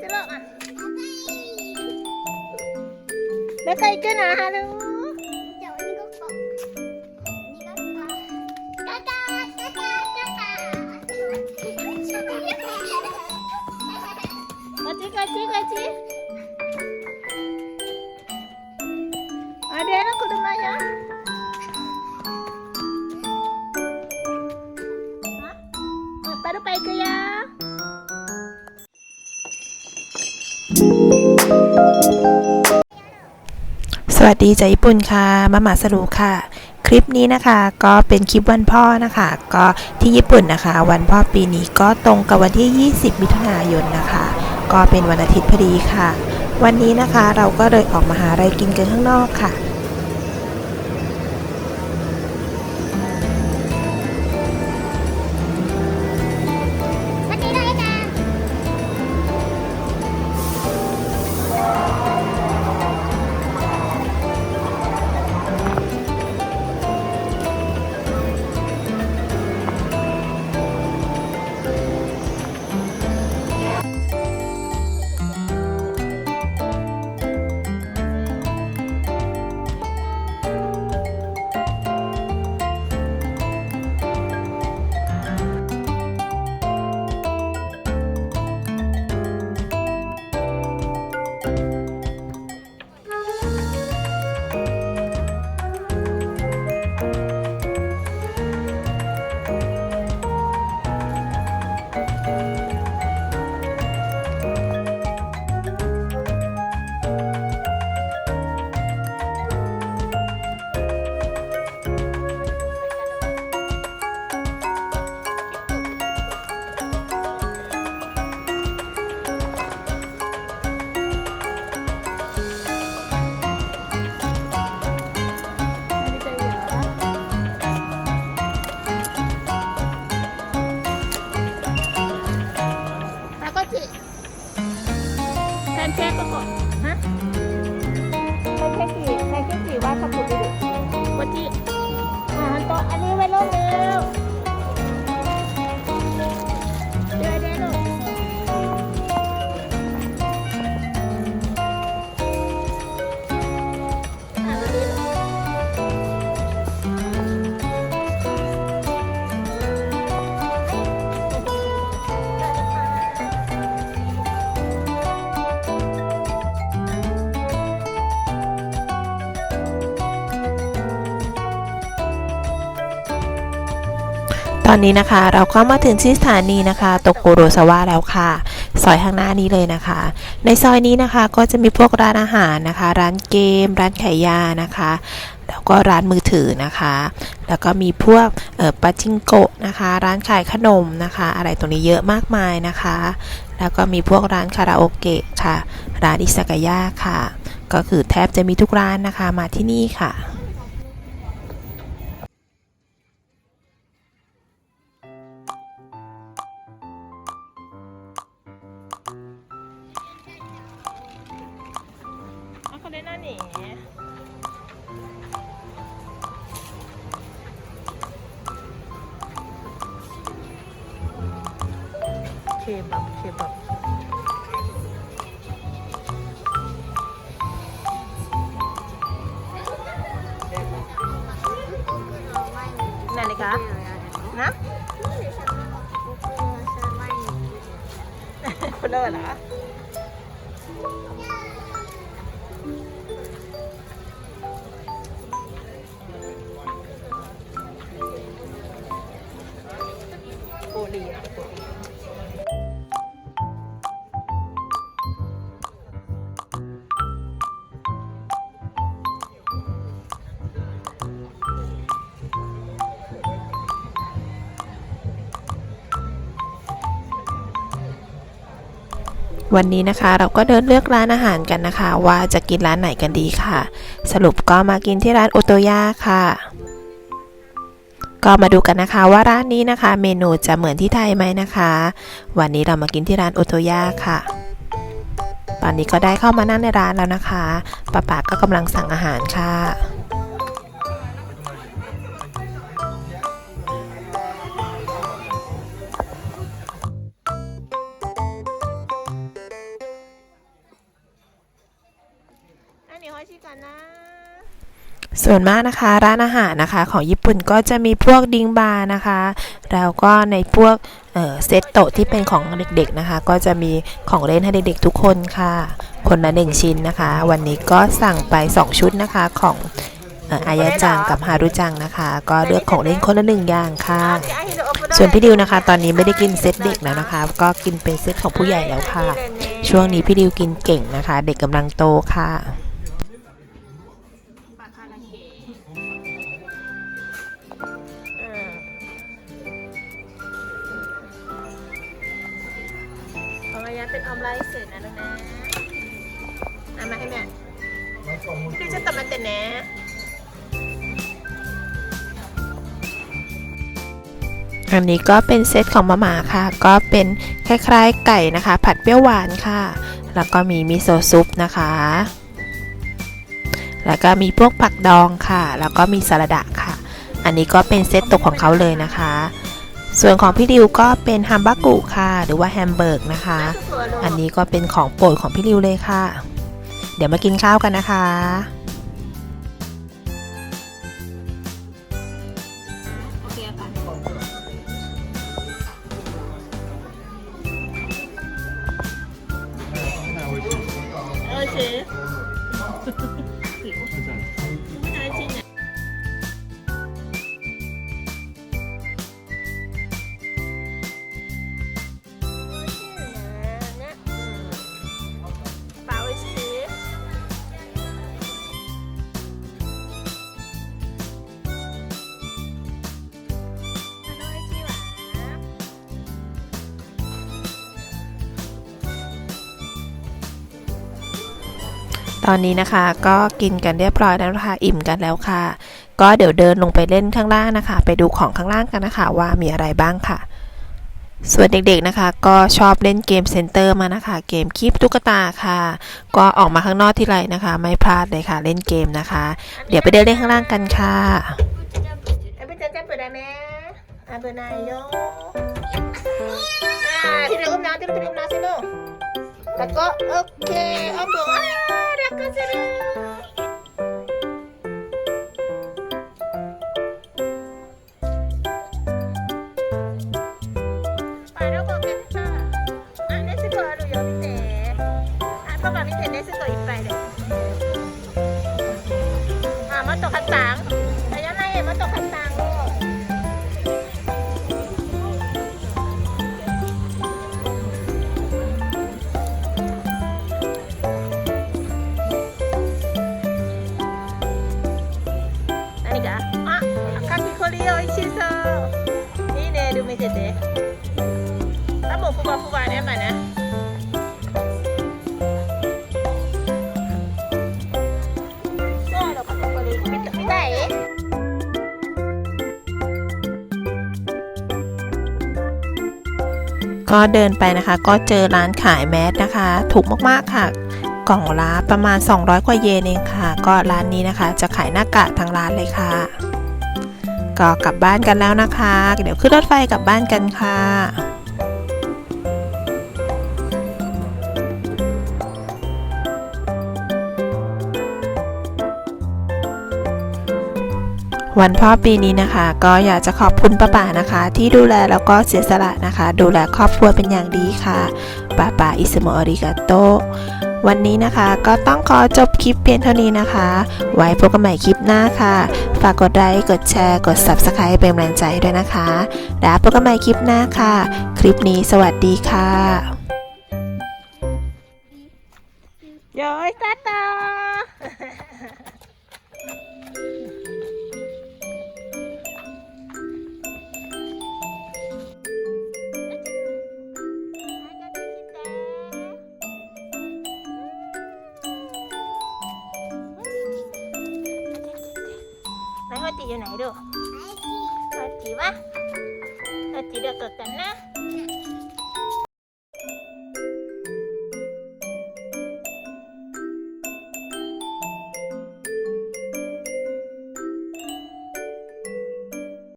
สิลูกอะแล้วใคยกินอาหารเลยเดี๋ยวอันนี้ก็กบนี่ก็กากาก วัสดีจากญี่ปุ่นค่ะมาหมาสรุค่ะ คลิปนี้นะคะก็เป็นคลิปวันพ่อนะคะ ก็ที่ญี่ปุ่นนะคะ วันพ่อปีนี้ก็ตรงกับวันที่ 20 มิถุนายนนะคะ ก็เป็นวันอาทิตย์พอดีค่ะ วันนี้นะคะเราก็เลยออกมาหาอะไรกินกันข้างนอกค่ะ อนนี้นะคะ เราก็มาถึงที่สถานีนะคะโตโกโรซาวะแล้วค่ะ ซอยข้างหน้านี้เลยนะคะ ในซอยนี้นะคะก็จะมีพวกร้านอาหารนะคะ ร้านเกม ร้านขายยานะคะ แล้วก็ร้านมือถือนะคะ แล้วก็มีพวกเอ่อปาจิงโกะนะคะ ร้านขายขนมนะคะ อะไรตรงนี้เยอะมากมายนะคะ แล้วก็มีพวกร้านคาราโอเกะค่ะ ร้านอิซากายะค่ะ ก็คือแทบจะมีทุกร้านนะคะมาที่นี่ค่ะ นีเคบับ เคบับนั่นเลยคะนะคนเลินเหรอ ยวันนี้นะคะเราก็เดินเลือกร้านอาหารกันนะคะ ว่าจะกินร้านไหนกันดีค่ะ สรุปก็มากินที่ร้านโอโตยะค่ะ ก็มาดูกันนะคะว่าร้านนี้นะคะ เมนูจะเหมือนที่ไทยไหมนะคะ วันนี้เรามากินที่ร้านโอโตย่าค่ะ ตอนนี้ก็ได้เข้ามานั่งในร้านแล้วนะคะป้าป๋าก็กำลังสั่งอาหารค่ะอันนี้คือสั่去นะ。 ส่วนมากนะคะร้านอาหารนะคะของญี่ปุ่นก็จะมีพวกดิงบาร์นะคะแล้วก็ในพวกเเซตโตะที่เป็นของเด็กๆนะคะ ก็จะมีของเล่นให้เด็กๆทุกคนค่ะ คนละหนึ่งชิ้นนะคะ วันนี้ก็สั่งไป 2 ชุดนะคะของเอ่ออายาจังกับฮารุจังนะคะ ก็เลือกของเล่นคนละหนึ่งอย่างค่ะ ส่วนพี่ดิวนะคะ ตอนนี้ไม่ได้กินเซตเด็กแล้วนะคะ ก็กินเป็นเซตของผู้ใหญ่แล้วค่ะ ช่วงนี้พี่ดิวกินเก่งนะคะ เด็กกำลังโตค่ะ องอายะเป็นออมไลท์เสร็จนะลูกนะเอามาให้แม่พี่จะตัดมันแต่แหนะอันนี้ก็เป็นเซตของมาม่าค่ะ ก็เป็นคล้ายๆไก่นะคะ ผัดเปรี้ยวหวานค่ะ แล้วก็มีมิโซะซุปนะคะ แล้วก็มีพวกผักดองค่ะ แล้วก็มีสลัดะค่ะ อันนี้ก็เป็นเซตตกของเขาเลยนะคะ ส่วนของพี่ดิวก็เป็นฮัมบากุค่ะ หรือว่าแฮมเบิร์กนะคะ อันนี้ก็เป็นของโปรดของพี่ดิวเลยค่ะ เดี๋ยวมากินข้าวกันนะคะโอเค ตอนนี้นะคะก็กินกันเรียบร้อยแล้วค่ะอิ่มกันแล้วค่ะ ก็เดี๋ยวเดินลงไปเล่นข้างล่างนะคะ ไปดูของข้างล่างกันนะคะ ว่ามีอะไรบ้างค่ะ ส่วนเด็กๆนะคะ ก็ชอบเล่นเกมเซนเตอร์มานะคะ เกมคีบตุ๊กตาค่ะ ก็ออกมาข้างนอกที่ไรนะคะ ไม่พลาดเลยค่ะ เล่นเกมนะคะ เดี๋ยวไปเดินเล่นข้างล่างกันค่ะพี่จันน้าพี่เดิน้มสิลูก 닦아 오케이. 한번 아 라카세르 ก็เดินไปนะคะ ก็เจอร้านขายแมสนะคะ ถูกมากๆค่ะ กล่องละประมาณ 200 กว่าเยนเองค่ะ ก็ร้านนี้นะคะ จะขายหน้ากากทางร้านเลยค่ะ ก็กลับบ้านกันแล้วนะคะ เดี๋ยวขึ้นรถไฟกลับบ้านกันค่ะ วันพ่อปีนี้นะคะ ก็อยากจะขอบคุณป้าป๋านะคะ ที่ดูแลแล้วก็เสียสละนะคะ ดูแลครอบครัวเป็นอย่างดีค่ะป้าป๋าอิสโมอริกาโตวันนี้นะคะก็ต้องขอจบคลิปเพียงเท่านี้นะคะ ไว้พบกันใหม่คลิปหน้าค่ะ ฝากกดไลค์กดแชร์ กด Subscribe เป็นกำลังใจด้วยนะคะ แล้วพบกันใหม่คลิปหน้าค่ะ คลิปนี้สวัสดีค่ะย้อยตาตา จีอยู่ไหนดูตัวจีวะตัวจีเดือดกันนะ